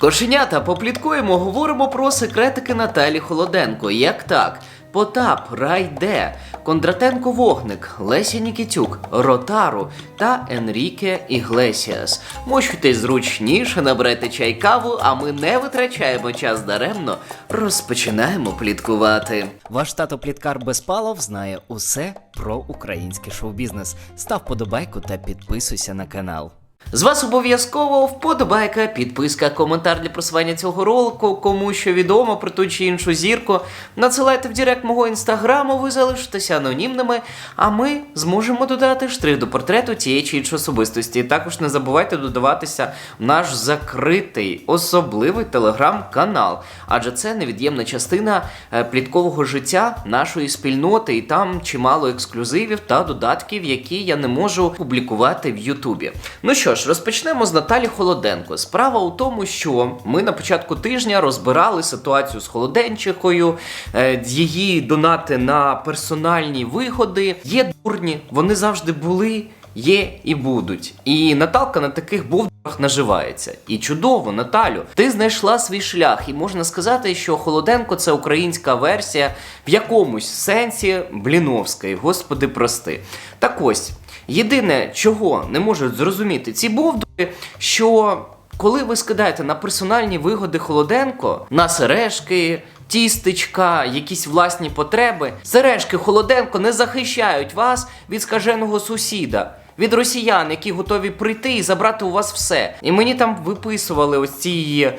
Кошенята, попліткуємо, говоримо про секретики Наталі Холоденко. Як так? Потап, Райде, Кондратенко Вогник, Леся Нікітюк, Ротару та Енріке Іглесіас. Мощуйтесь зручніше, наберете чай каву, а ми не витрачаємо час даремно. Розпочинаємо пліткувати. Ваш тато Пліткар Безпалов знає усе про український шоу-бізнес. Став подобайку та підписуйся на канал. З вас обов'язково вподобайка, підписка, коментар для просування цього ролику, кому що відомо про ту чи іншу зірку. Надсилайте в директ мого інстаграму, ви залишитеся анонімними, а ми зможемо додати штрих до портрету тієї чи іншої особистості. Також не забувайте додаватися в наш закритий особливий телеграм-канал, адже це невід'ємна частина е, пліткового життя нашої спільноти, і там чимало ексклюзивів та додатків, які я не можу публікувати в Ютубі. Ну що ж, розпочнемо з Наталі Холоденко. Справа у тому, що ми на початку тижня розбирали ситуацію з Холоденчихою, е, її донати на персональні виходи. Є дурні, вони завжди були. Є і будуть. І Наталка на таких бовдурах наживається. І чудово, Наталю, ти знайшла свій шлях, і можна сказати, що Холоденко це українська версія в якомусь сенсі Бліновської. Господи, прости. Так ось, єдине, чого не можуть зрозуміти ці бовдури, що коли ви скидаєте на персональні вигоди Холоденко, на сережки, тістечка, якісь власні потреби, сережки Холоденко не захищають вас від скаженого сусіда. Від росіян, які готові прийти і забрати у вас все. І мені там виписували ось ці,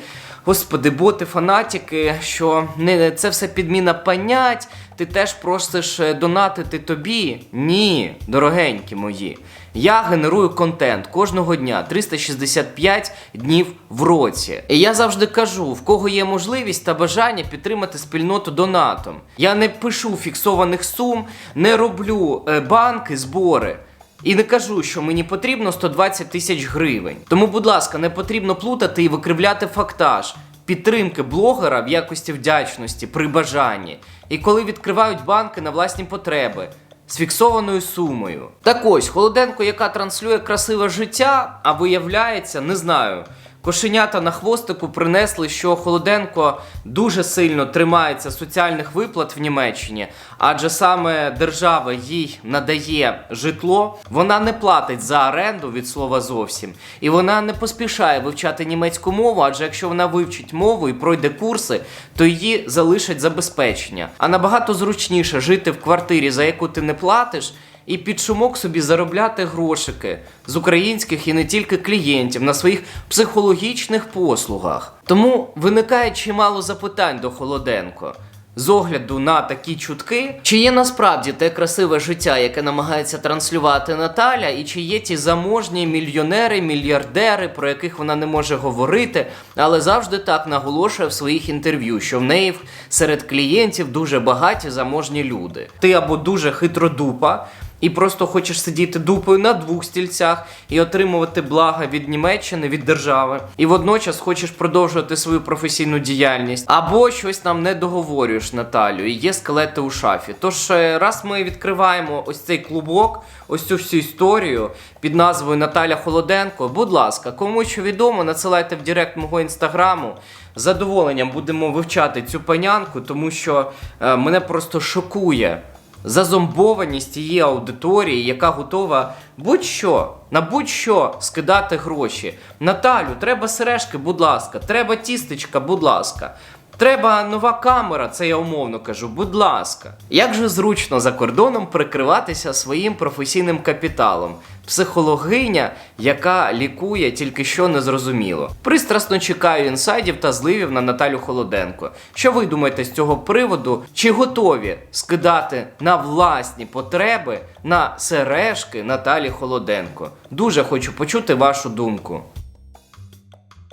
господи, боти, фанатики, що не це все підміна понять, ти теж просиш е, донатити тобі. Ні, дорогенькі мої. Я генерую контент кожного дня 365 днів в році. І я завжди кажу, в кого є можливість та бажання підтримати спільноту донатом. Я не пишу фіксованих сум, не роблю е, банки, збори. І не кажу, що мені потрібно 120 тисяч гривень. Тому, будь ласка, не потрібно плутати і викривляти фактаж підтримки блогера в якості вдячності при бажанні. І коли відкривають банки на власні потреби з фіксованою сумою. Так ось, Холоденко, яка транслює красиве життя, а виявляється, не знаю. Кошенята на хвостику принесли, що Холоденко дуже сильно тримається соціальних виплат в Німеччині, адже саме держава їй надає житло, вона не платить за оренду від слова зовсім, і вона не поспішає вивчати німецьку мову, адже якщо вона вивчить мову і пройде курси, то її залишать забезпечення. А набагато зручніше жити в квартирі, за яку ти не платиш і під шумок собі заробляти грошики з українських і не тільки клієнтів на своїх психологічних послугах. Тому виникає чимало запитань до Холоденко. З огляду на такі чутки, чи є насправді те красиве життя, яке намагається транслювати Наталя, і чи є ті заможні мільйонери, мільярдери, про яких вона не може говорити, але завжди так наголошує в своїх інтерв'ю, що в неї серед клієнтів дуже багаті заможні люди. Ти або дуже хитродупа, і просто хочеш сидіти дупою на двох стільцях і отримувати блага від Німеччини, від держави, і водночас хочеш продовжувати свою професійну діяльність, або щось нам не договорюєш, Наталю, і є скелети у шафі. Тож, е, раз ми відкриваємо ось цей клубок, ось цю всю історію під назвою Наталя Холоденко, будь ласка, кому що відомо, надсилайте в директ мого інстаграму. З задоволенням будемо вивчати цю панянку, тому що е, мене просто шокує зазомбованість цієї аудиторії, яка готова будь-що на будь-що скидати гроші. Наталю, треба сережки, будь ласка, треба тістечка, будь ласка. Треба нова камера, це я умовно кажу, будь ласка. Як же зручно за кордоном прикриватися своїм професійним капіталом? Психологиня, яка лікує тільки що незрозуміло. Пристрасно чекаю інсайдів та зливів на Наталю Холоденко. Що ви думаєте з цього приводу? Чи готові скидати на власні потреби на сережки Наталі Холоденко? Дуже хочу почути вашу думку.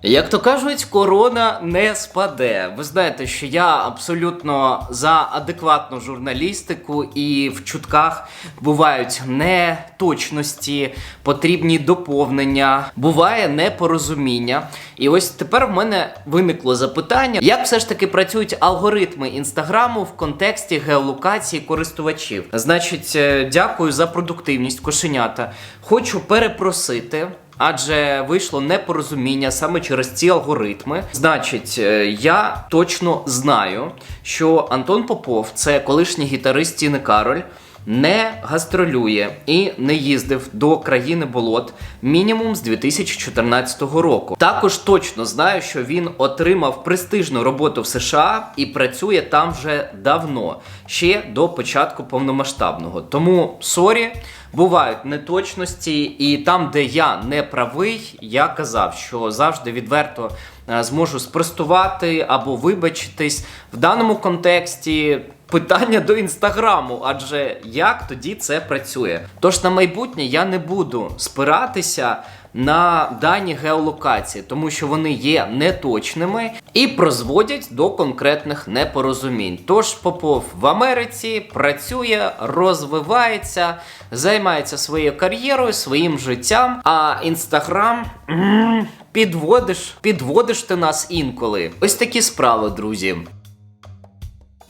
Як то кажуть, корона не спаде. Ви знаєте, що я абсолютно за адекватну журналістику, і в чутках бувають неточності, потрібні доповнення, буває непорозуміння. І ось тепер в мене виникло запитання, як все ж таки працюють алгоритми інстаграму в контексті геолокації користувачів. Значить, е, дякую за продуктивність, кошенята. Хочу перепросити Адже вийшло непорозуміння саме через ці алгоритми. Значить, е, я точно знаю, що Антон Попов це колишній гітарист Тіни Кароль. Не гастролює і не їздив до країни болот мінімум з 2014 року. Також точно знаю, що він отримав престижну роботу в США і працює там вже давно, ще до початку повномасштабного. Тому сорі, бувають неточності, і там, де я не правий, я казав, що завжди відверто е, зможу спростувати або вибачитись в даному контексті. Питання до інстаграму, адже як тоді це працює? Тож на майбутнє я не буду спиратися на дані геолокації, тому що вони є неточними і призводять до конкретних непорозумінь. Тож Попов в Америці працює, розвивається, займається своєю кар'єрою, своїм життям. А інстаграм. Підводиш, підводиш ти нас інколи. Ось такі справи, друзі.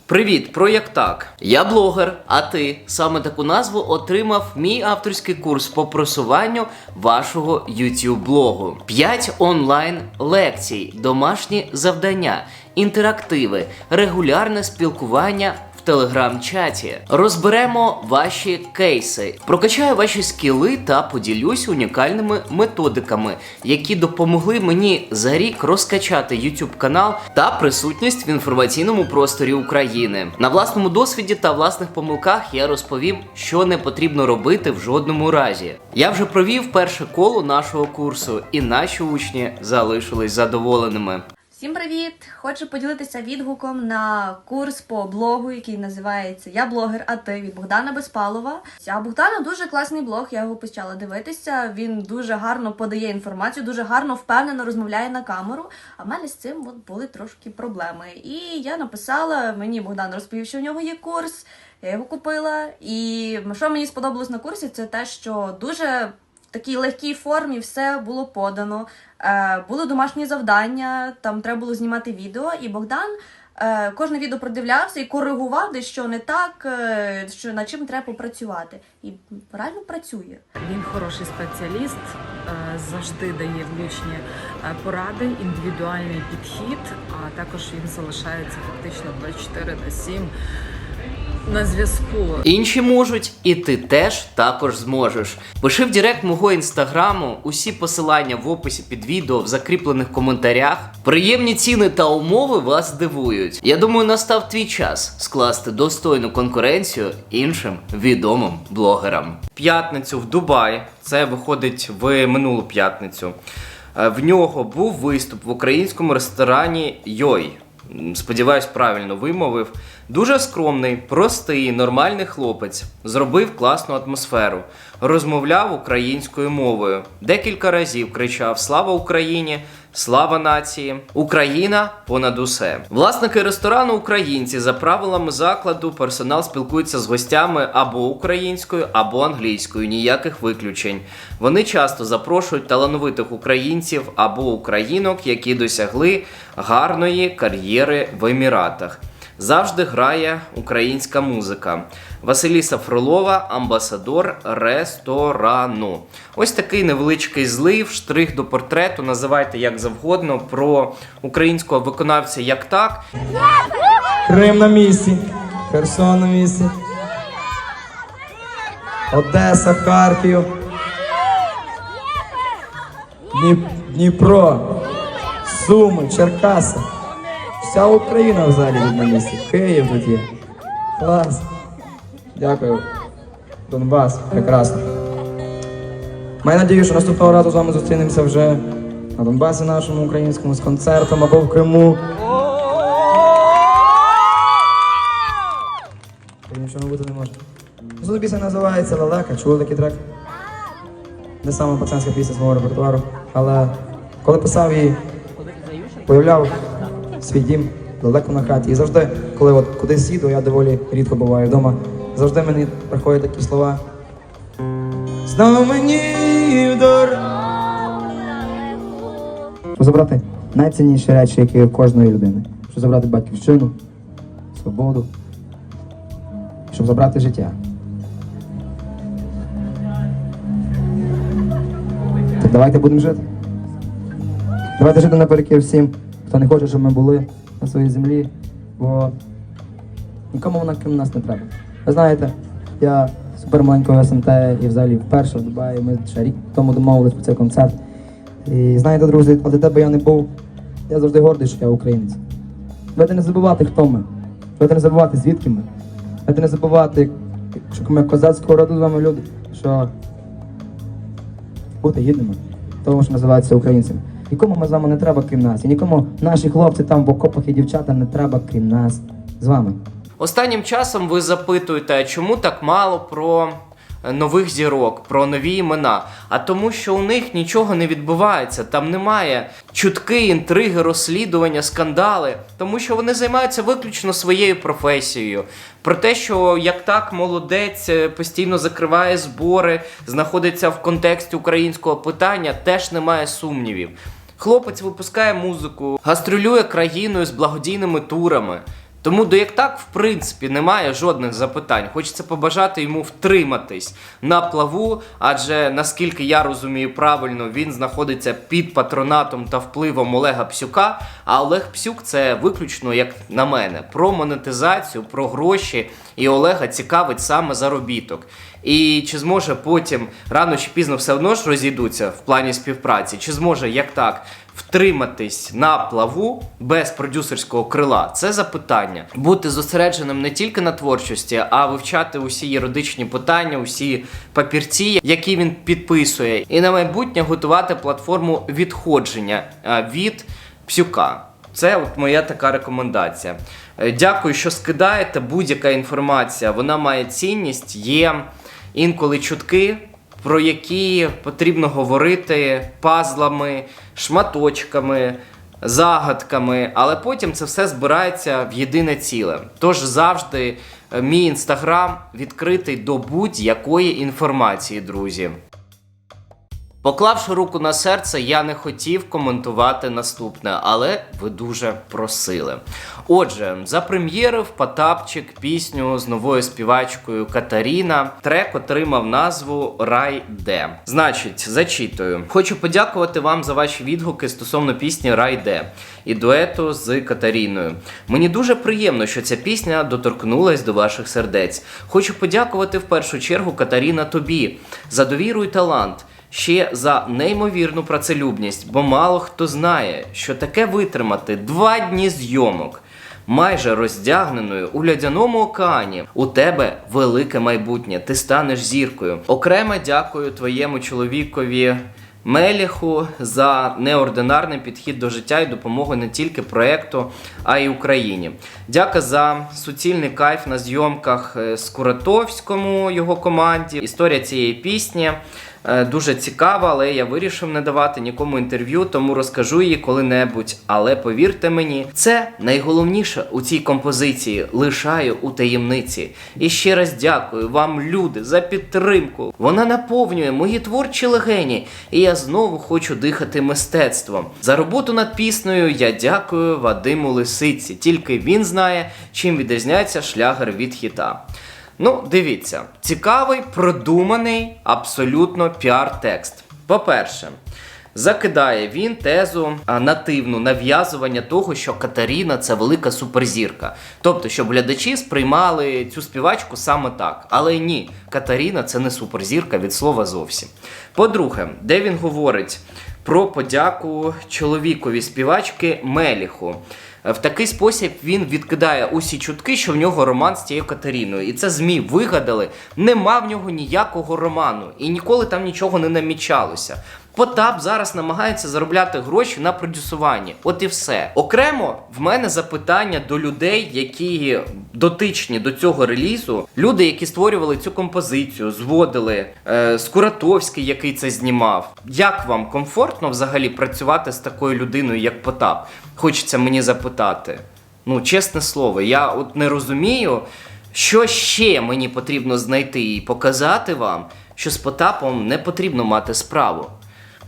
Привіт, про як так? Я блогер, а ти саме таку назву отримав мій авторський курс по просуванню вашого YouTube блогу. 5 онлайн лекцій, домашні завдання, інтерактиви, регулярне спілкування телеграм-чаті. Розберемо ваші кейси, прокачаю ваші скіли та поділюсь унікальними методиками, які допомогли мені за рік розкачати YouTube канал та присутність в інформаційному просторі України. На власному досвіді та власних помилках я розповім, що не потрібно робити в жодному разі. Я вже провів перше коло нашого курсу, і наші учні залишились задоволеними. Всім привіт! Хочу поділитися відгуком на курс по блогу, який називається Я блогер, а ти від Богдана Безпалова. А Богдана дуже класний блог, я його почала дивитися. Він дуже гарно подає інформацію, дуже гарно впевнено розмовляє на камеру. А в мене з цим от були трошки проблеми. І я написала, мені Богдан розповів, що у нього є курс. Я його купила. І що мені сподобалось на курсі, це те, що дуже в такій легкій формі все було подано. Е, були домашні завдання, там треба було знімати відео, і Богдан е, кожне відео продивлявся і коригував, де що не так, е, що над чим треба попрацювати. І реально працює. Він хороший спеціаліст, завжди дає влучні поради, індивідуальний підхід, а також він залишається фактично 24 на 7 на зв'язку. Інші можуть, і ти теж також зможеш. Пиши в Директ мого інстаграму, усі посилання в описі під відео в закріплених коментарях. Приємні ціни та умови вас здивують. Я думаю, настав твій час скласти достойну конкуренцію іншим відомим блогерам. П'ятницю в Дубаї, це виходить в минулу п'ятницю. е, В нього був виступ в українському ресторані Йой. Сподіваюсь, правильно вимовив. Дуже скромний, простий, нормальний хлопець. Зробив класну атмосферу. Розмовляв українською мовою. Декілька разів кричав Слава Україні! Слава нації! Україна понад усе. Власники ресторану українці за правилами закладу персонал спілкується з гостями або українською, або англійською. Ніяких виключень. Вони часто запрошують талановитих українців або українок, які досягли гарної кар'єри в Еміратах. Завжди грає українська музика. Василіса Фролова, амбасадор ресторану. Ось такий невеличкий злив, штрих до портрету. Називайте як завгодно про українського виконавця як так. Крим на місці, Херсон на місці. Одеса, Харків. Дніпро, Суми, Черкаси. Вся Україна в залі тут на місці. Київ тут є. Клас. Дякую. Донбас, прекрасно. Маю надію, що наступного разу з вами зустрінемося вже на Донбасі нашому українському з концертом або в Криму. Нічого бути не може. Зуду пісня називається Лелека. Чули такий трек? Не саме пацанська пісня свого репертуару. Але коли писав її, появляв свій дім далеко на хаті. І завжди, коли от кудись їду, я доволі рідко буваю вдома. Завжди мені приходять такі слова. Знову мені в. Щоб забрати найцінніші речі, які є кожної людини. Щоб забрати батьківщину, свободу, щоб забрати життя. Давайте будемо жити. Давайте жити наперекір всім, хто не хоче, щоб ми були на своїй землі, бо нікому вона крім нас не треба. Ви знаєте, я з супермаленького СМТ і взагалі вперше в Дубаї. Ми ще рік тому домовились про цей концерт. І знаєте, друзі, але де би я не був, я завжди гордий, що я українець. Давайте не забувати, хто ми. Давайте не забувати, звідки ми. Давайте не забувати, що ми козацького роду з вами люди, що бути гідними того, що називається українцями. Нікому ми з вами не треба, крім нас. І нікому наші хлопці там в окопах і дівчата не треба, крім нас з вами. Останнім часом ви запитуєте, чому так мало про нових зірок, про нові імена? А тому, що у них нічого не відбувається, там немає чутки, інтриги, розслідування, скандали, тому що вони займаються виключно своєю професією. Про те, що як так молодець е, постійно закриває збори, знаходиться в контексті українського питання, теж немає сумнівів. Хлопець випускає музику, гастролює країною з благодійними турами. Тому до як так, в принципі, немає жодних запитань. Хочеться побажати йому втриматись на плаву, адже наскільки я розумію правильно, він знаходиться під патронатом та впливом Олега Псюка. А Олег Псюк це виключно, як на мене, про монетизацію, про гроші. І Олега цікавить саме заробіток. І чи зможе потім рано чи пізно все одно ж розійдуться в плані співпраці, чи зможе як так втриматись на плаву без продюсерського крила? Це запитання. Бути зосередженим не тільки на творчості, а вивчати усі юридичні питання, усі папірці, які він підписує, і на майбутнє готувати платформу відходження е, від псюка. Це от моя така рекомендація. Е, Дякую, що скидаєте. Будь-яка інформація, вона має цінність. Є інколи чутки, про які потрібно говорити пазлами, шматочками, загадками, але потім це все збирається в єдине ціле. Тож завжди е, мій інстаграм відкритий до будь-якої інформації, друзі. Поклавши руку на серце, я не хотів коментувати наступне, але ви дуже просили. Отже, запрем'єрив Потапчик пісню з новою співачкою Катаріна. Трек отримав назву Рай Де. Значить, зачитую. Хочу подякувати вам за ваші відгуки стосовно пісні Рай Де і дуету з Катаріною. Мені дуже приємно, що ця пісня доторкнулась до ваших сердець. Хочу подякувати в першу чергу Катаріна тобі за довіру і талант ще за неймовірну працелюбність, бо мало хто знає, що таке витримати два дні зйомок. Майже роздягненою у льодяному океані. У тебе велике майбутнє, ти станеш зіркою. Окремо дякую твоєму чоловікові Меліху за неординарний підхід до життя і допомогу не тільки проекту, а й Україні. Дяка за суцільний кайф на зйомках е, з Куратовському його команді. Історія цієї пісні дуже цікава, але я вирішив не давати нікому інтерв'ю, тому розкажу її коли-небудь. Але повірте мені, це найголовніше у цій композиції. Лишаю у таємниці. І ще раз дякую вам, люди, за підтримку. Вона наповнює мої творчі легені, і я знову хочу дихати мистецтвом. За роботу над піснею я дякую Вадиму Лисиці. Тільки він знає, чим відрізняється шлягер від хіта. Ну, дивіться, цікавий, продуманий, абсолютно піар-текст. По-перше, закидає він тезу нативну нав'язування того, що Катаріна це велика суперзірка. Тобто, щоб глядачі сприймали цю співачку саме так. Але ні, Катаріна це не суперзірка від слова зовсім. По-друге, де він говорить про подяку чоловікові співачки Меліху. В такий спосіб він відкидає усі чутки, що в нього роман з цією Катеріною. І це ЗМІ вигадали. Нема в нього ніякого роману. І ніколи там нічого не намічалося. Потап зараз намагається заробляти гроші на продюсуванні. От і все. Окремо в мене запитання до людей, які дотичні до цього релізу. Люди, які створювали цю композицію, зводили е, Скуратовський, який це знімав. Як вам комфортно взагалі працювати з такою людиною, як Потап? Хочеться мені запитати. Ну, чесне слово, я от не розумію, що ще мені потрібно знайти і показати вам, що з Потапом не потрібно мати справу.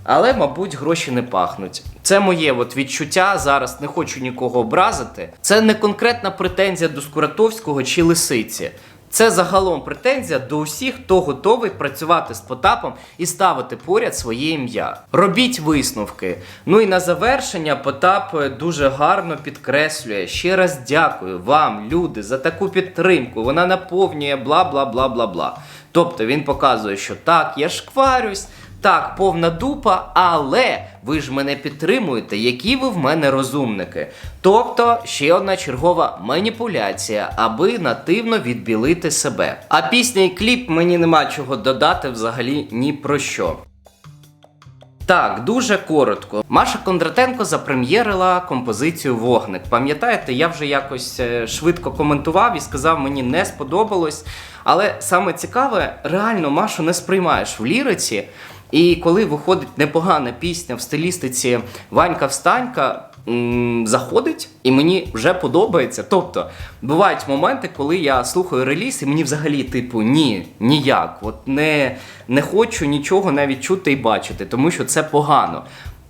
Але, мабуть, гроші не пахнуть. Це моє от відчуття. Зараз не хочу нікого образити. Це не конкретна претензія до Скуратовського чи Лисиці. Це загалом претензія до усіх, хто готовий працювати з Потапом і ставити поряд своє ім'я. Робіть висновки. Ну і на завершення Потап е, дуже гарно підкреслює. Ще раз дякую вам, люди, за таку підтримку. Вона наповнює бла бла бла бла бла. Тобто він показує, що так, я шкварюсь. Так, повна дупа, але ви ж мене підтримуєте, які ви в мене розумники. Тобто ще одна чергова маніпуляція, аби нативно відбілити себе. А пісня і кліп мені нема чого додати взагалі ні про що. Так, дуже коротко. Маша Кондратенко запрем'єрила композицію Вогник. Пам'ятаєте, я вже якось е, швидко коментував і сказав, мені не сподобалось. Але саме цікаве, реально Машу не сприймаєш в ліриці. І коли виходить непогана пісня в стилістиці Ванька Встанька, заходить і мені вже подобається. Тобто бувають моменти, коли я слухаю реліз, і мені взагалі, типу, ні, ніяк. От не, не хочу нічого навіть чути і бачити, тому що це погано.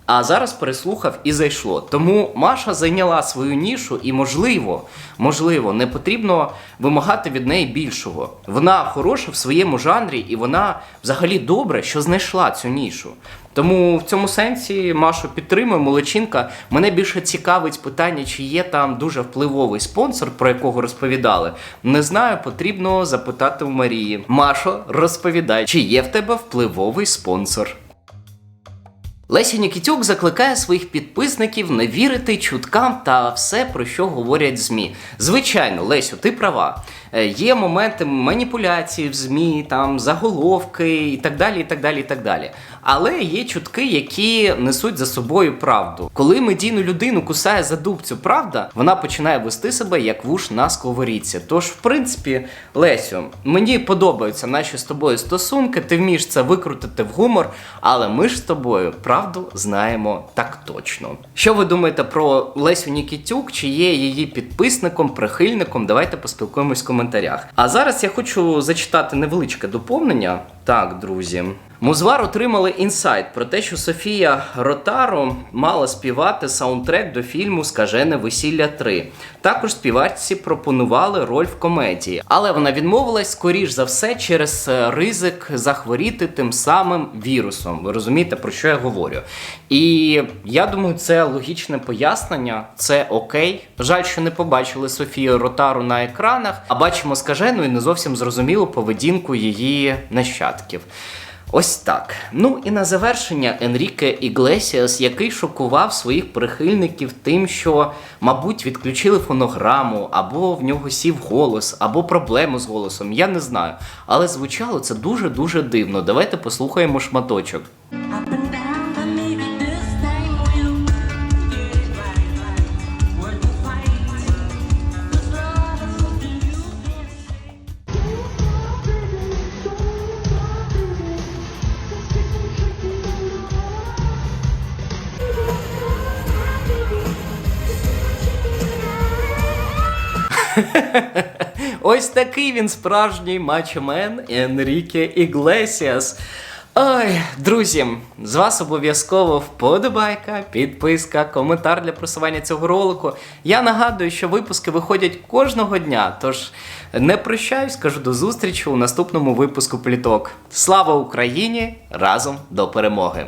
А зараз переслухав і зайшло. Тому Маша зайняла свою нішу, і можливо, можливо, не потрібно вимагати від неї більшого. Вона хороша в своєму жанрі, і вона взагалі добре, що знайшла цю нішу. Тому в цьому сенсі Машу підтримує молодчинка. Мене більше цікавить питання, чи є там дуже впливовий спонсор, про якого розповідали. Не знаю, потрібно запитати у Марії. Машо, розповідай, чи є в тебе впливовий спонсор? Леся Нікітюк закликає своїх підписників не вірити чуткам та все, про що говорять ЗМІ. Звичайно, Лесю, ти права. Е, Є моменти маніпуляції в ЗМІ, там заголовки і так далі. і так далі, і так далі. Але є чутки, які несуть за собою правду. Коли медійну людину кусає за дубцю правда, вона починає вести себе як вуш на сковорідці. Тож, в принципі, Лесю, мені подобаються наші з тобою стосунки, ти вмієш це викрутити в гумор, але ми ж з тобою правду знаємо так точно. Що ви думаєте про Лесю Нікітюк? Чи є її підписником, прихильником? Давайте поспілкуємось в коментарях. А зараз я хочу зачитати невеличке доповнення. Так, друзі. Музвар отримали інсайт про те, що Софія Ротаро мала співати саундтрек до фільму Скажене весілля 3. Також співачці пропонували роль в комедії, але вона відмовилась скоріш за все через е, ризик захворіти тим самим вірусом. Ви розумієте, про що я говорю? І я думаю, це логічне пояснення, це окей. Жаль, що не побачили Софію Ротару на екранах, а бачимо скажену і не зовсім зрозумілу поведінку її нащадків. Ось так. Ну і на завершення Енріке Іглесіас, який шокував своїх прихильників тим, що, мабуть, відключили фонограму, або в нього сів голос, або проблему з голосом. Я не знаю. Але звучало це дуже-дуже дивно. Давайте послухаємо шматочок. Ось такий він справжній мачомен Енріке Іглесіас. Ой, друзі, з вас обов'язково вподобайка, підписка, коментар для просування цього ролику. Я нагадую, що випуски виходять кожного дня, тож не прощаюсь, кажу до зустрічі у наступному випуску пліток. Слава Україні! Разом до перемоги!